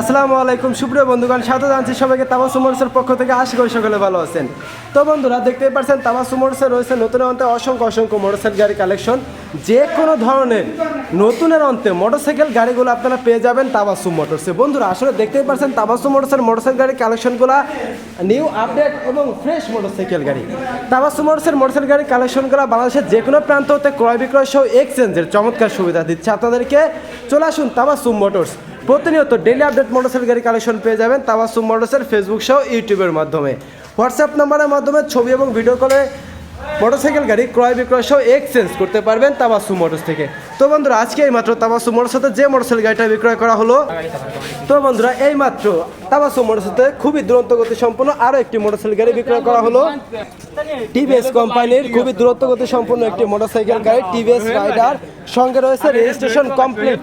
আসসালামু আলাইকুম, সুপ্রিয় বন্ধুগণ, স্বাগত জানছি সবাইকে তাবাসু পক্ষ থেকে। আশা করি সকলে ভালো আছেন। তো বন্ধুরা, দেখতেই পাচ্ছেন তাবাসু মোটরসে রয়েছে নতুন অন্তে অসংখ্য অসংখ্য মোটরসাইকেল গাড়ি কালেকশন। যে কোনো ধরনের নতুনের অন্তে মোটরসাইকেল গাড়িগুলো আপনারা পেয়ে যাবেন তাবাসু মোটরসে বন্ধুরা, আসলে দেখতেই পাচ্ছেন তাবাসু মোটরসের মোটরসাইকেল গাড়ি কালেকশনগুলো নিউ আপডেট এবং ফ্রেশ মোটরসাইকেল গাড়ি। তাবাসু মোটরসের মোটরসাইকেল গাড়ি কালেকশনগুলো বাংলাদেশের যে কোনো প্রান্ত হতে ক্রয় বিক্রয় সহ এক্সচেঞ্জের চমৎকার সুবিধা দিচ্ছে আপনাদেরকে। চলে আসুন তাবাসু মোটরস প্রতিনিয়ত ডেলি আপডেট মোটরসাইকেল গাড়ি কালেকশন পেয়ে যাবেন তাবাসুম মোটরসের ফেসবুক সহ ইউটিউবের মাধ্যমে। হোয়াটসঅ্যাপ নাম্বারের মাধ্যমে ছবি এবং ভিডিও কলে মোটরসাইকেল গাড়ি ক্রয় বিক্রয় সহ এক্সচেঞ্জ করতে পারবেন তাবাসু মোটরস থেকে। তো বন্ধুরা, আজকে এই মাত্র তাবাসু মোটরস সাথে যে মোটরসাইকেল গাড়িটা বিক্রয় করা হলো, তো বন্ধুরা এই মাত্র তাবাসু মোটরস সাথে খুবই দুরন্ত গতি সম্পন্ন আরও একটি মোটরসাইকেল গাড়ি বিক্রয় করা হলো। টিভিএস কোম্পানির খুবই দূরত্ব গতি সম্পন্ন একটি মোটরসাইকেল গাড়ি টিভিএস রাইডার সঙ্গে রয়েছে registration complete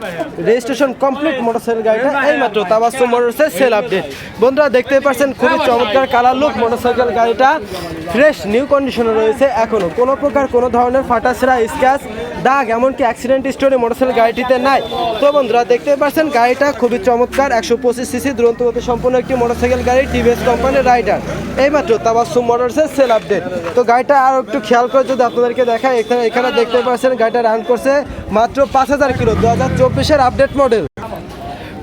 registration complete motorcycle গাড়িটা এই মাত্র তাবাসু মোটরসের সেল আপডেট বন্ধুরা দেখতে পাচ্ছেন খুবই চমৎকার কালার লুক মোটরসাইকেল গাড়িটা। ফ্রেশ নিউ কন্ডিশনে রয়েছে এখনও। কোনো প্রকার কোনো ধরনের ফাটাছেড়া স্ক্র্যাচ দাগ, এমনকি অ্যাক্সিডেন্ট স্টোরি মোটরসাইকেল গাড়িটিতে নাই। তো বন্ধুরা দেখতে পাচ্ছেন, গাড়িটা খুবই চমৎকার, একশো পঁচিশ সিসি দুরন্ত গতি সম্পন্ন একটি মোটরসাইকেল গাড়ি টিভিএস কোম্পানির রাইডার এইমাত্র তাবাসুম মোটরসের সেল আপডেট তো গাড়িটা আর একটু খেয়াল করে যদি আপনাদেরকে দেখায় এখানে এখানে দেখতে পাচ্ছেন, গাড়িটা রান করছে মাত্র পাঁচ হাজার কিলো, দু হাজার চব্বিশের আপডেট মডেল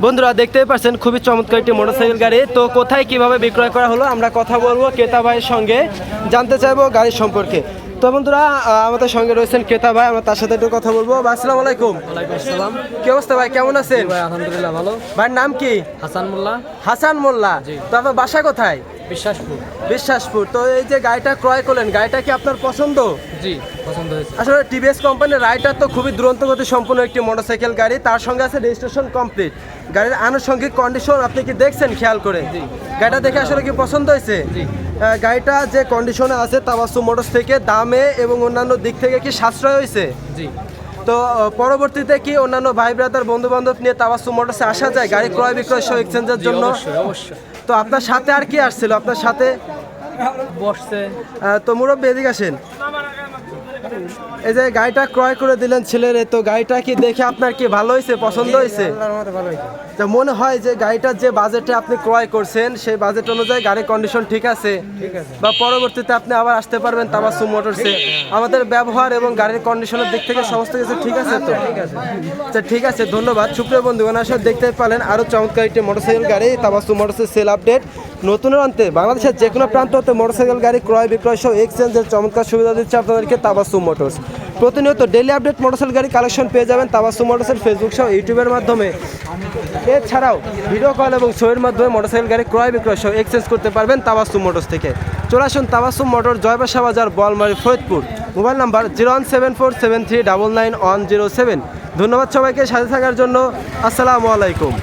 বন্ধুরা, দেখতেই পাচ্ছেন, খুবই চমৎকার একটি মোটরসাইকেল গাড়ি। তো কোথায় কীভাবে বিক্রয় করা হলো, আমরা কথা বলব ক্রেতা ভাইয়ের সঙ্গে। জানতে চাইব গাড়ির সম্পর্কে। তো বন্ধুরা আমাদের সঙ্গে রয়েছেন ক্রেতা ভাই আমরা তার সাথে একটু কথা বলব। আসসালামু আলাইকুম। আসসালাম। কি অবস্থা ভাই? কেমন আছেন? ভাই আলহামদুলিল্লাহ ভালো। ভাইয়ের নাম কি? হাসান মোল্লা। হাসান মোল্লা। তো আপনার বাসা কোথায়? বিশ্বাসপুর। বিশ্বাসপুর। তো এই যে গাড়িটা ক্রয় করলেন গাড়িটা কি আপনার পছন্দ? জি পছন্দ হয়েছে। আসলে টিভিএস কোম্পানির রাইটার তো খুবই দুরন্ত গতি সম্পূর্ণ একটি মোটরসাইকেল গাড়ি তার সঙ্গে আছে রেজিস্ট্রেশন কমপ্লিট গাড়ির আনুষঙ্গিক কন্ডিশন আপনি কি দেখছেন? খেয়াল করে। জি। গাড়িটা দেখে আসলে কি পছন্দ হয়েছে? জি। গাড়িটা যে কন্ডিশনে আছে তাবাসু মোটরস থেকে দামে এবং অন্যান্য দিক থেকে কি সাশ্রয় হয়েছে? জি। তো পরবর্তীতে কি অন্যান্য ভাই ব্রাদার বন্ধু বান্ধব নিয়ে তাবাসু মোটরসে আসা যায় গাড়ি ক্রয় বিক্রয় সহ এক্সচেঞ্জের জন্য? তো আপনার সাথে আর কি আসছিল? আপনার সাথে? বসছে। তো মুরব্বী এদিকে আসেন। এই যে গাড়িটা ক্রয় করে দিলেন ছেলের তো গাড়িটা কি দেখে আপনার কি ভালো হয়েছে পছন্দ হয়েছে তা মনে হয় যে গাড়িটার যে বাজেটে আপনি ক্রয় করছেন সেই বাজেট অনুযায়ী গাড়ির কন্ডিশন ঠিক আছে। বা পরবর্তীতে আপনি আবার আসতে পারবেন তাবাসু মোটরসে আমাদের ব্যবহার এবং গাড়ির কন্ডিশনের দিক থেকে সমস্ত কিছু ঠিক আছে তো? ঠিক আছে। আচ্ছা ঠিক আছে ধন্যবাদ। সুপ্রিয় বন্ধুগণ আসলে দেখতে পেলেন আরও চমৎকার একটি মোটরসাইকেল গাড়ি তাবাসু মোটরসের সেল আপডেট নতুনের অন্তে বাংলাদেশের যে কোনো প্রান্ত হতে মোটরসাইকেল, গাড়ি, ক্রয়, বিক্রয় সহ এক্সচেঞ্জের চমৎকার সুবিধা দিচ্ছে আপনাদেরকে তাবাসু মোটরস প্রতিনিয়ত ডেলি আপডেট মোটরসাইকেল, গাড়ি কালেকশন পেয়ে যাবেন তাবাসু মোটরসের ফেসবুক সহ ইউটিউবের মাধ্যমে। এছাড়াও ভিডিও কল এবং শোয়ের মাধ্যমে মোটরসাইকেল, গাড়ি, ক্রয়, বিক্রয় সহ এক্সচেঞ্জ করতে পারবেন তাবাসু মোটরস থেকে। চলে আসুন তাবাসু মোটর জয়বাসা বাজার Bolmari Faridpur. Mobile number zero one seven four seven three double nine one zero seven ধন্যবাদ সবাইকে সাথে থাকার জন্য। আসসালামু আলাইকুম।